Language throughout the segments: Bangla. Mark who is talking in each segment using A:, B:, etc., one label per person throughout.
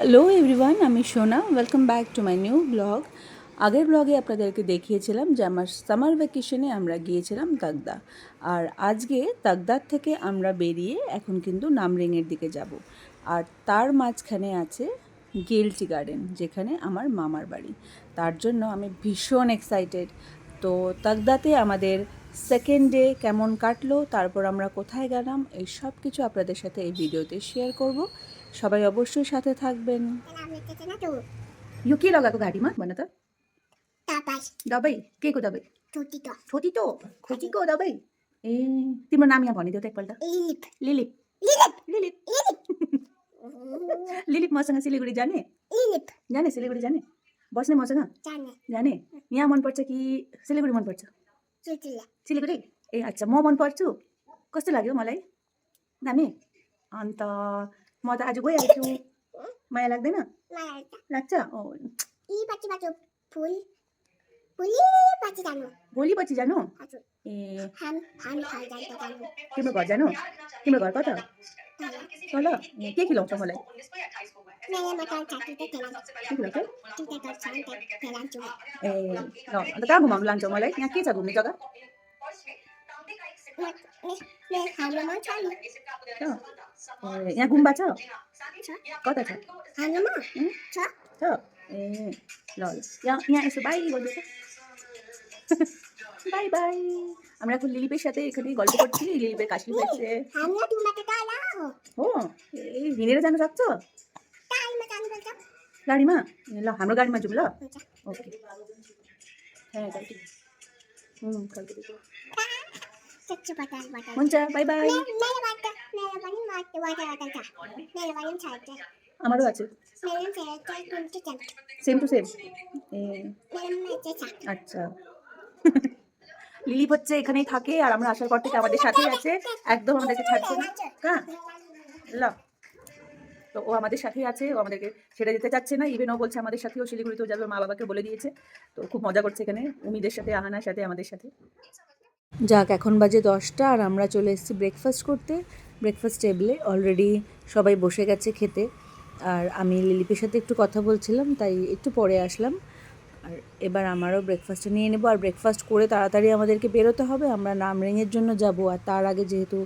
A: হ্যালো এভরিওয়ান আমি Sona. Welcome back to my new blog আগের ব্লগে আপনাদেরকে দেখিয়েছিলাম যে আমার সামার ভ্যাকেশনে আমরা গিয়েছিলাম তাগদা। আর আজকে তাগদার থেকে আমরা বেরিয়ে এখন কিন্তু নামরিংয়ের দিকে যাব। আর তার মাঝখানে আছে গেলটি গার্ডেন, যেখানে আমার মামার বাড়ি। তার জন্য আমি ভীষণ এক্সাইটেড তো তাগদাতে আমাদের সেকেন্ড ডে কেমন কাটলো, তারপর আমরা কোথায় গেলাম, এই সব কিছু আপনাদের সাথে এই ভিডিওতে শেয়ার করব। সবাই অবশ্যই সাথে থাকবেন यो के लगाएको घाँटीमा भन त
B: Tapos,
A: दबाई के को दबाई
B: tutito.
A: खोतीतो खोतीको दबाई ए तिम्रो नाम यहाँ भनिदेऊ त एकपल्ट
B: Lilip.
A: लिलिप
B: Lilip.
A: लिलिप
B: Lilip.
A: लिलिप मसँग सिलगढी जाने
B: Lilip.
A: जाने सिलगढी जाने बस्ने मसँग
B: Jane.
A: जाने यहाँ मनपर्छ कि सिलगढी मनपर्छ
B: Tutula.
A: सिलगढी ए अच्छा म मन पर्छु कस्तो लाग्यो मलाई दामी अन्त म त आज गइहाल्छु। माया लाग्दैन? लाग्छ। भोलि पछि जानु? ए। तिम्रो घर जानु? तिम्रो घर कता? तल? के खिलाउँछ मलाई? ए ल अन्त कहाँ घुमाउनु लान्छौ मलाई? यहाँ के छ घुम्ने जग्गा? यहाँ गुम्बा छ कता छ छ ए ल ल यहाँ यहाँ यसो बाई गर्दैछ বাই বাই আমরা এখন লিলিপের সাথে এখানে গল্প করছি লিলিপের কাশি হয়েছে ও
B: এই হিনেরা জানো
A: যাচ্ছ গাড়িমা ल हाम्रो गाडीमा जाउँ ल ओके হ্যাঁ কালকে হুম কালকে
B: చచ్చు
A: সেম টু সেম আচ্ছা। হচ্ছে এখানেই থাকে আর আমরা আসার পর থেকে আমাদের সাথেই আছে। একদম আমাদেরকে ছাড়ছে না। হ্যাঁ। ল। তো ও আমাদের সাথেই আছে। ও আমাদেরকে ছেড়ে যেতে চাচ্ছে না। ইভেন ও বলছে আমাদের সাথেও শিলিগুড়িতেও যাবে। মা বাবাকে বলে দিয়েছে। তো খুব মজা করছে এখানে। উমিদের সাথে আহানার সাথে আমাদের সাথে। যাক, এখন বাজে দশটা আর আমরা চলে এসেছি ব্রেকফাস্ট করতে। ব্রেকফাস্ট টেবিলে অলরেডি সবাই বসে গেছে খেতে। আর আমি লিলিপের সাথে একটু কথা বলছিলাম, তাই একটু পরে আসলাম। আর এবার আমারও ব্রেকফাস্টটা নিয়ে নেব। আর ব্রেকফাস্ট করে তাড়াতাড়ি আমাদেরকে বেরোতে হবে। আমরা নাম নামরিংয়ের জন্য যাব। আর তার আগে যেহেতু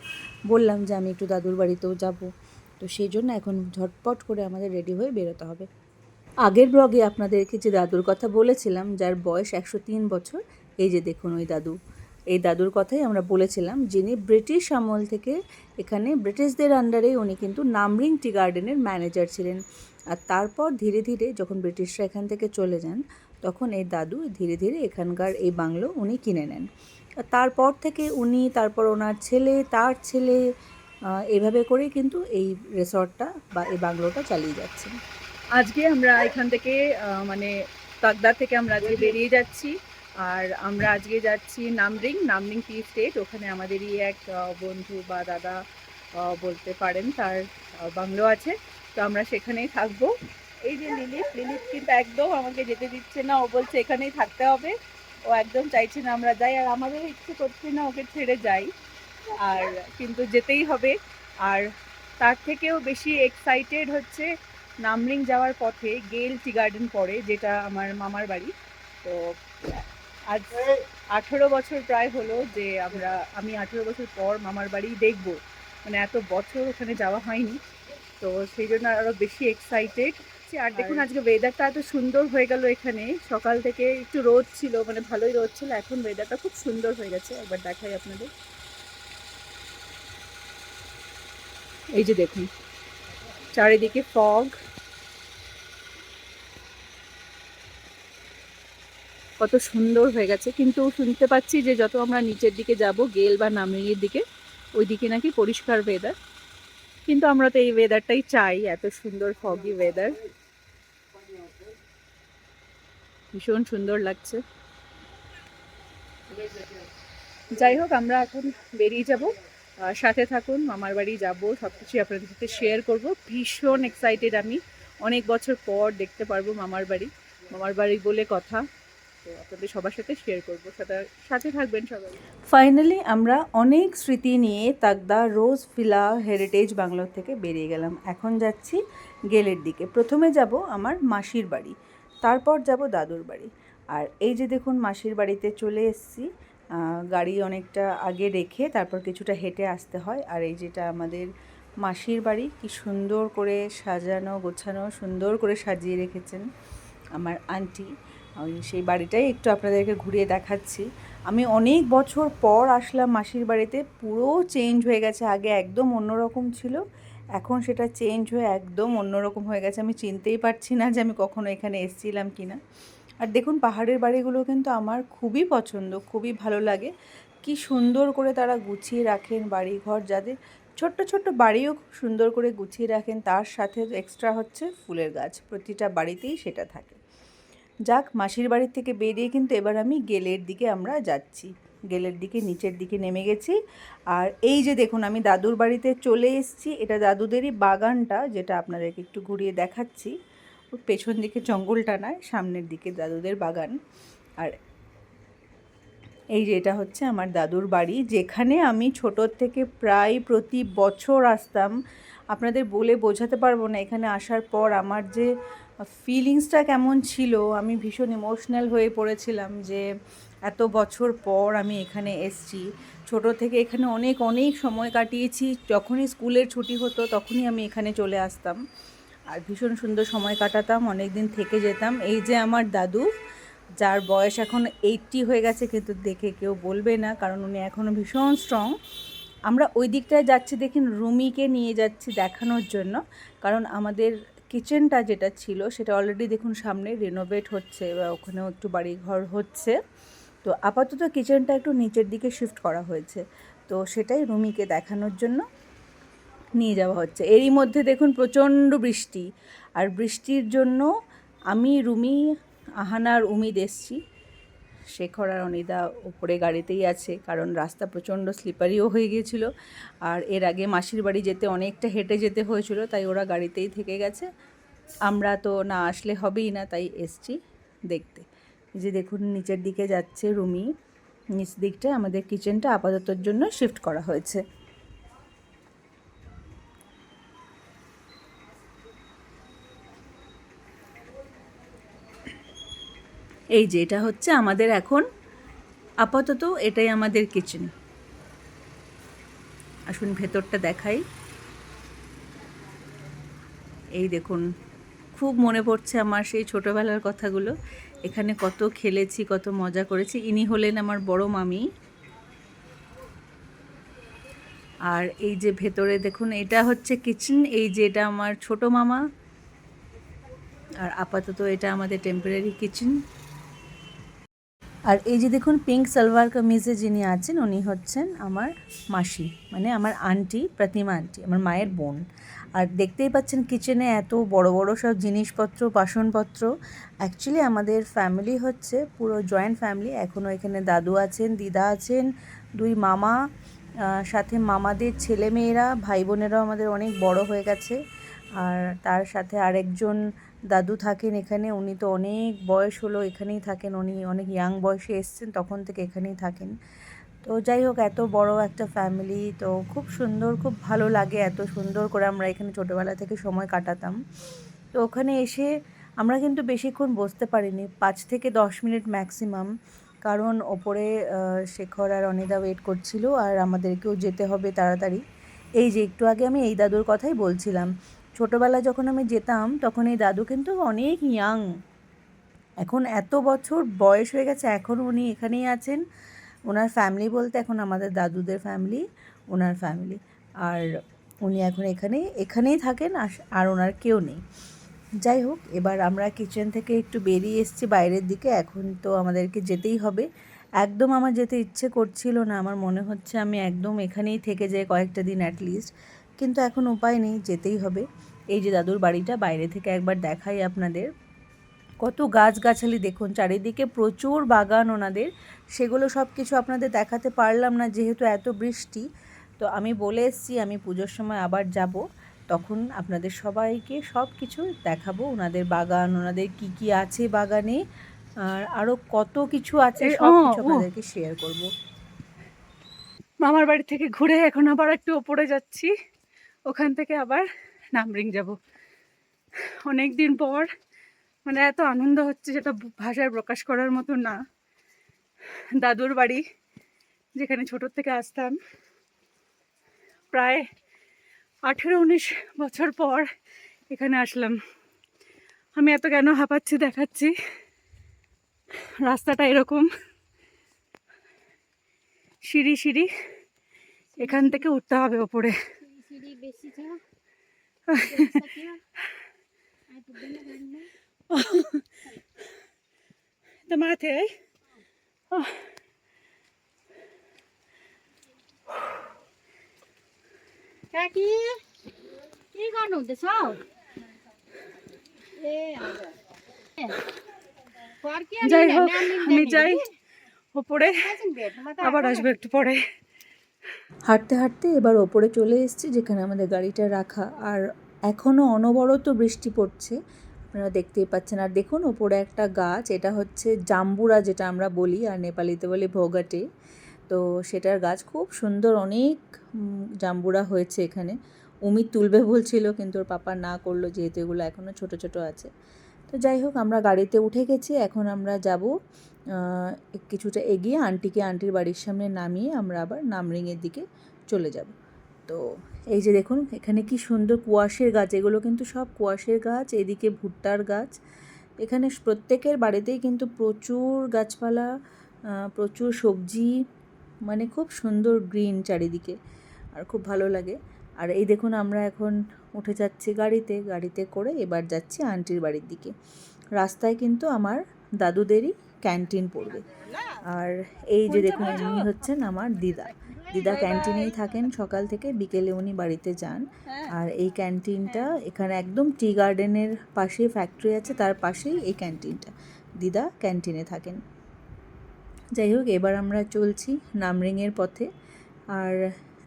A: বললাম যে আমি একটু দাদুর বাড়িতেও যাব, তো সেই জন্য এখন ঝটপট করে আমাদের রেডি হয়ে বেরোতে হবে। আগের ব্লগে আপনাদেরকে যে দাদুর কথা বলেছিলাম, যার বয়স একশো তিন বছর, এই যে দেখুন ওই দাদু। এই দাদুর কথাই আমরা বলেছিলাম, যিনি ব্রিটিশ আমল থেকে এখানে ব্রিটিশদের আন্ডারে উনি কিন্তু নামরিং টি গার্ডেনের ম্যানেজার ছিলেন। আর তারপর ধীরে ধীরে যখন ব্রিটিশরা এখান থেকে চলে যান, তখন এই দাদু ধীরে ধীরে এখানকার এই বাংলো উনি কিনে নেন। তারপর থেকে উনি, তারপর ওনার ছেলে, তার ছেলে এভাবে করেই কিন্তু এই রিসর্টটা বা এই বাংলোটা চালিয়ে যাচ্ছেন আজকে আমরা এখান থেকে মানে তাকদার থেকে আমরা আজকে বেরিয়ে যাচ্ছি। আর আমরা আজকে যাচ্ছি নামরিং নামরিং টি স্টেট। ওখানে আমাদেরই এক বন্ধু বা দাদা বলতে পারেন তার বাংলো আছে। তো আমরা সেখানেই থাকব। এই যে লিলিপ লিলিপ কিন্তু একদম আমাকে যেতে দিচ্ছে না। ও বলছে এখানেই থাকতে হবে। ও একদম চাইছে না আমরা যাই। আর আমাদের ইচ্ছে করছে না ওকে ছেড়ে যাই। আর কিন্তু যেতেই হবে। আর তার থেকেও বেশি এক্সাইটেড হচ্ছে নামরিং যাওয়ার পথে গেল টি গার্ডেন পড়ে যেটা আমার মামার বাড়ি। তো আজ আঠেরো বছর প্রায় হলো যে আমরা আমি আঠেরো বছর পর মামার বাড়ি দেখব। মানে এত বছর ওখানে যাওয়া হয়নি। তো সেই জন্য আরও বেশি এক্সাইটেড আর দেখুন আজকে ওয়েদারটা এত সুন্দর হয়ে গেল এখানে। সকাল থেকে একটু রোদ ছিল মানে ভালোই রোদ ছিল। এখন ওয়েদারটা খুব সুন্দর হয়ে গেছে। একবার দেখাই আপনাদের। এই যে দেখুন চারিদিকে ফগ কত সুন্দর হয়ে গেছে। কিন্তু শুনতে পাচ্ছি যে যত আমরা নিচের দিকে যাব, গেল বা নামরিংয়ের দিকে ওই দিকে নাকি পরিষ্কার ওয়েদার কিন্তু আমরা তো এই ওয়েদারটাই চাই, এত সুন্দর ফগি ওয়েদার ভীষণ সুন্দর লাগছে। যাই হোক, আমরা এখন বেরিয়ে যাব। সাথে থাকুন মামার বাড়ি যাব সব কিছুই আপনাদের সাথে শেয়ার করব। ভীষণ এক্সাইটেড আমি। অনেক বছর পর দেখতে পারব মামার বাড়ি। মামার বাড়ি বলে কথা।
B: আপনাদের সবার সাথে শেয়ার করব। সাথে থাকবেন সবাই।
A: ফাইনালি আমরা অনেক স্মৃতি নিয়ে তাকদা রোজ ভিলা হেরিটেজ বাংলোর থেকে বেরিয়ে গেলাম। এখন যাচ্ছি গেলের দিকে। প্রথমে যাব আমার মাসির বাড়ি, তারপর যাব দাদুর বাড়ি। আর এই যে দেখুন, মাসির বাড়িতে চলে এসেছি। গাড়ি অনেকটা আগে রেখে তারপর কিছুটা হেঁটে আসতে হয়। আর এই যেটা আমাদের মাসির বাড়ি, কি সুন্দর করে সাজানো, গোছানো, সুন্দর করে সাজিয়ে রেখেছেন আমার আন্টি। ওই সেই বাড়িটাই একটু আপনাদেরকে ঘুরিয়ে দেখাচ্ছি। আমি অনেক বছর পর আসলাম মাসির বাড়িতে, পুরো চেঞ্জ হয়ে গেছে, আগে একদম অন্যরকম ছিল, এখন সেটা চেঞ্জ হয়ে একদম অন্যরকম হয়ে গেছে। আমি চিনতেই পারছি না যে আমি কখনো এখানে এসেছিলাম কি না আর দেখুন, পাহাড়ের বাড়িগুলো কিন্তু আমার খুবই পছন্দ, খুবই ভালো লাগে। কি সুন্দর করে তারা গুছিয়ে রাখেন বাড়ি ঘর যাদের ছোট্ট ছোট্ট বাড়িও খুব সুন্দর করে গুছিয়ে রাখেন। তার সাথে এক্সট্রা হচ্ছে ফুলের গাছ, প্রতিটা বাড়িতেই সেটা থাকে। যাক, মাসির বাড়ির থেকে বেরিয়ে কিন্তু এবার আমি গেলের দিকে আমরা যাচ্ছি। গেলের দিকে নিচের দিকে নেমে গেছি। আর এই যে দেখুন, আমি দাদুর বাড়িতে চলে এসেছি। এটা দাদুদেরই বাগানটা, যেটা আপনাদেরকে একটু ঘুরিয়ে দেখাচ্ছি। পেছন দিকে জঙ্গলটা নয়, সামনের দিকে দাদুদের বাগান। আর এই যে এটা হচ্ছে আমার দাদুর বাড়ি, যেখানে আমি ছোটোর থেকে প্রায় প্রতি বছর আসতাম। আপনাদের বলে বোঝাতে পারব না, এখানে আসার পর আমার যে ফিলিংসটা কেমন ছিল? আমি ভীষণ ইমোশনাল হয়ে পড়েছিলাম যে এত বছর পর আমি এখানে এসছি। ছোট থেকে এখানে অনেক অনেক সময় কাটিয়েছি। যখনই স্কুলের ছুটি হতো তখনই আমি এখানে চলে আসতাম। আর ভীষণ সুন্দর সময় কাটাতাম অনেক দিন থেকে যেতাম। এই যে আমার দাদু, যার বয়স এখন এইটটি হয়ে গেছে, কিন্তু দেখে কেউ বলবে না, কারণ উনি এখনও ভীষণ স্ট্রং আমরা ওই দিকটায় যাচ্ছি, দেখুন রুমিকে নিয়ে যাচ্ছি দেখানোর জন্য, কারণ আমাদের কিচেনটা যেটা ছিল, সেটা অলরেডি দেখুন সামনে রেনোভেট হচ্ছে বা ওখানেও একটু বাড়ি ঘর হচ্ছে। তো আপাতত কিচেনটা একটু নিচের দিকে শিফট করা হয়েছে। তো সেটাই রুমিকে দেখানোর জন্য নিয়ে যাওয়া হচ্ছে। এরই মধ্যে দেখুন প্রচণ্ড বৃষ্টি। আর বৃষ্টির জন্য আমি, রুমি আহানার উমিদ এসছি। শেখর আর অনিদা ওপরে গাড়িতেই আছে, কারণ রাস্তা প্রচণ্ড স্লিপারিও হয়ে গিয়েছিল। আর এর আগে মাসির বাড়ি যেতে অনেকটা হেঁটে যেতে হয়েছিল, তাই ওরা গাড়িতেই থেকে গেছে। আমরা তো না আসলে হবেই না, তাই এসছি দেখতে। যে দেখুন, নিচের দিকে যাচ্ছে রুমি। নিচ দিকটা আমাদের কিচেনটা আপাততর জন্য শিফট করা হয়েছে। এই যে, এটা হচ্ছে আমাদের এখন আপাতত এটাই আমাদের কিচেন আসুন ভেতরটা দেখাই। এই দেখুন, খুব মনে পড়ছে আমার সেই ছোটোবেলার কথাগুলো। এখানে কত খেলেছি, কত মজা করেছি। ইনি হলেন আমার বড় মামি। আর এই যে ভেতরে দেখুন, এটা হচ্ছে কিচেন এই যে এটা আমার ছোট মামা। আর আপাতত এটা আমাদের টেম্পোরারি কিচেন আর এই যে দেখুন পিঙ্ক সালোয়ার কামিজে যিনি আছেন, উনি হচ্ছেন আমার মাসি মানে আমার আন্টি, প্রতিমা আন্টি, আমার মায়ের বোন। আর দেখতেই পাচ্ছেন কিচেনে এত বড় বড় সব জিনিসপত্র, বাসনপত্র। অ্যাকচুয়ালি আমাদের ফ্যামিলি হচ্ছে পুরো জয়েন্ট ফ্যামিলি এখনও এখানে দাদু আছেন, দিদা আছেন, দুই মামা সাথে মামাদের ছেলে মেয়েরা ভাই বোনেরাও আমাদের অনেক বড় হয়ে গেছে। আর তার সাথে আরেকজন দাদু থাকেন এখানে, উনি তো অনেক বয়স হলো, এখানেই থাকেন উনি, অনেক ইয়াং বয়সে এসছেন, তখন থেকে এখানেই থাকেন। তো যাই হোক, এত বড় একটা ফ্যামিলি তো খুব সুন্দর, খুব ভালো লাগে এত সুন্দর করে আমরা এখানে ছোটোবেলা থেকে সময় কাটাতাম। তো ওখানে এসে আমরা কিন্তু বেশিক্ষণ বসতে পারিনি, পাঁচ থেকে দশ মিনিট ম্যাক্সিমাম কারণ ওপরে শেখর আর অনিদা ওয়েট করছিল, আর আমাদেরকেও যেতে হবে তাড়াতাড়ি। এই যে, একটু আগে আমি এই দাদুর কথাই বলছিলাম ছোটোবেলায় যখন আমি যেতাম, তখন এই দাদু কিন্তু অনেক ইয়াং এখন এত বছর বয়স হয়ে গেছে, এখন উনি এখানেই আছেন। ওনার ফ্যামিলি বলতে এখন আমাদের দাদুদের ফ্যামিলি ওনার ফ্যামিলি আর উনি এখন এখানে এখানেই থাকেন, আর ওনার কেউ নেই। যাই হোক, এবার আমরা কিচেন থেকে একটু বেরিয়ে এসেছি বাইরের দিকে। এখন তো আমাদেরকে যেতেই হবে। একদম আমার যেতে ইচ্ছে করছিল না। আমার মনে হচ্ছে আমি একদম এখানেই থেকে যাই কয়েকটা দিন অ্যাটলিস্ট কিন্তু এখন উপায় নেই যেতেই হবে। এই যে দাদুর বাড়িটা বাইরে থেকে একবার দেখাই আপনাদের। কত গাছগাছালি দেখুন চারিদিকে প্রচুর বাগান ওনাদের। সেগুলো সব কিছু আপনাদের দেখাতে পারলাম না যেহেতু এত বৃষ্টি। তো আমি বলে এসেছি আমি পুজোর সময় আবার যাব। তখন আপনাদের সবাইকে সব কিছু দেখাবো ওনাদের বাগান ওনাদের কি কি আছে বাগানে আর আরও কত কিছু আছে সব কিছু। আপনাদেরকে শেয়ার করব।
B: মামার বাড়ি থেকে ঘুরে এখন আবার একটু ওপরে যাচ্ছি। ওখান থেকে আবার নামরিং যাব। অনেক দিন পর মানে এত আনন্দ হচ্ছে যেটা ভাষায় প্রকাশ করার মতো না। দাদুর বাড়ি, যেখানে ছোটোর থেকে আসতাম, প্রায় আঠেরো উনিশ বছর পর এখানে আসলাম। আমি এত কেন হাঁপাচ্ছি দেখাচ্ছি? রাস্তাটা এরকম। সিঁড়ি সিঁড়ি, এখান থেকে উঠতে হবে ওপরে।
C: ખીડી બેસી જા તો માથે કાકી কি গান হতেছ
B: যাই হোক আমি যাই। ওপরে আবার আসবে একটু পরে।
A: হাঁটতে হাঁটতে এবার ওপরে চলে এসেছি যেখানে আমাদের গাড়িটা রাখা। আর এখনও অনবরত বৃষ্টি পড়ছে, আপনারা দেখতেই পাচ্ছেন। আর দেখুন, ওপরে একটা গাছ, এটা হচ্ছে জাম্বুরা যেটা আমরা বলি, আর নেপালিতে বলি ভোগাটে। তো সেটার গাছ খুব সুন্দর, অনেক জাম্বুরা হয়েছে এখানে। উমিদ তুলবে বলছিল, কিন্তু ওর পাপা না করল, যেহেতু এগুলো এখনও ছোট ছোট আছে। তো যাই হোক, আমরা গাড়িতে উঠে গেছি, এখন আমরা যাব কিছুটা এগিয়ে আন্টিকে আন্টির বাড়ির সামনে নামিয়ে আমরা আবার নামরিংয়ের দিকে চলে যাব। তো এই যে দেখুন, এখানে কি সুন্দর কুয়াশের গাছ, এগুলো কিন্তু সব কুয়াশের গাছ, এদিকে ভুট্টার গাছ। এখানে প্রত্যেকের বাড়িতেই কিন্তু প্রচুর গাছপালা প্রচুর সবজি মানে খুব সুন্দর গ্রিন চারিদিকে, আর খুব ভালো লাগে। আর এই দেখুন, আমরা এখন উঠে যাচ্ছি গাড়িতে গাড়িতে করে এবার যাচ্ছি আন্টির বাড়ির দিকে। রাস্তায় কিন্তু আমার দাদুদেরই ক্যান্টিন পড়বে। আর এই যে দেখুন ইনি হচ্ছেন আমার দিদা। দিদা ক্যান্টিনেই থাকেন সকাল থেকে, বিকেলে উনি বাড়িতে যান। আর এই ক্যান্টিনটা এখানে একদম টি গার্ডেনের পাশে ফ্যাক্টরি আছে, তার পাশেই এই ক্যান্টিনটা। দিদা ক্যান্টিনে থাকেন। যাই হোক, এবার আমরা চলছি নামরিংয়ের পথে। আর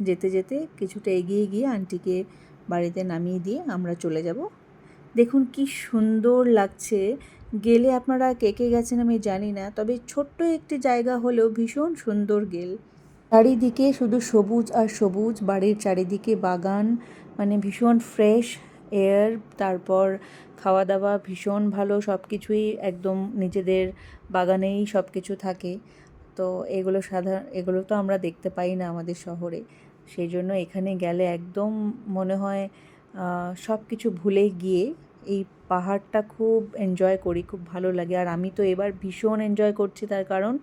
A: যেতে যেতে কিছুটা এগিয়ে গিয়ে আন্টিকে বাড়িতে নামিয়ে দিয়ে আমরা চলে যাব। দেখুন, কি সুন্দর লাগছে। গেলে আপনারা কে কে গেছেন আমি জানি না, তবে ছোট্ট একটি জায়গা হলেও ভীষণ সুন্দর গেল। চারিদিকে শুধু সবুজ আর সবুজ, বাড়ির চারিদিকে বাগান মানে ভীষণ ফ্রেশ এয়ার, তারপর খাওয়া দাওয়া ভীষণ ভালো সব কিছুই একদম নিজেদের বাগানেই সব কিছু থাকে। তো এগুলো সাধারণ, এগুলো তো আমরা দেখতে পাই না আমাদের শহরে। সেই জন্য এখানে গেলে একদম মনে হয় সব কিছু ভুলে গিয়ে এই পাহাড়টা খুব এনজয় করি, খুব ভালো লাগে। আর আমি তো এবার ভীষণ এনজয় করছি তার কারণ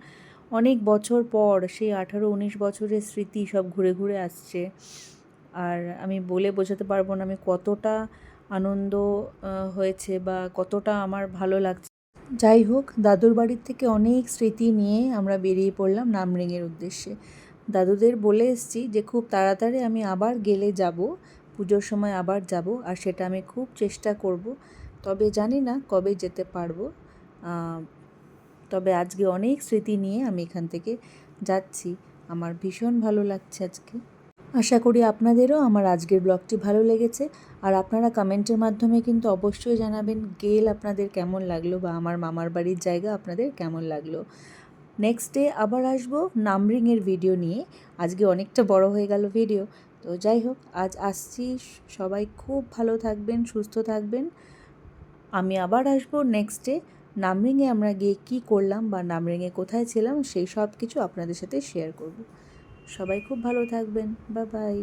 A: অনেক বছর পর সেই আঠারো উনিশ বছরের স্মৃতি সব ঘুরে ঘুরে আসছে। আর আমি বলে বোঝাতে পারব না আমি কতটা আনন্দ হয়েছে বা কতটা আমার ভালো লাগছে। যাই হোক, দাদুর বাড়ির থেকে অনেক স্মৃতি নিয়ে আমরা বেরিয়ে পড়লাম নামরিংয়ের উদ্দেশ্যে। দাদুদের বলে এসছি যে খুব তাড়াতাড়ি আমি আবার গেলে যাব। পুজোর সময় আবার যাব আর সেটা আমি খুব চেষ্টা করব। তবে জানি না কবে যেতে পারব। তবে আজকে অনেক স্মৃতি নিয়ে আমি এখান থেকে যাচ্ছি। আমার ভীষণ ভালো লাগছে আজকে। আশা করি আপনাদেরও আমার আজকের ব্লগটি ভালো লেগেছে। আর আপনারা কমেন্টের মাধ্যমে কিন্তু অবশ্যই জানাবেন গেল আপনাদের কেমন লাগল বা আমার মামার বাড়ির জায়গা আপনাদের কেমন লাগল। নেক্সট ডে আবার আসব নামরিংয়ের ভিডিও নিয়ে। আজকে অনেকটা বড় হয়ে গেল ভিডিও তো যাই হোক, আজ আসছি। সবাই খুব ভালো থাকবেন, সুস্থ থাকবেন। আমি আবার আসব নেক্সট ডে নামরিংয়ে আমরা গিয়ে কি করলাম বা নামরিংয়ে কোথায় ছিলাম, সেই সব কিছু আপনাদের সাথে শেয়ার করব। সবাই খুব ভালো থাকবেন। বা বাই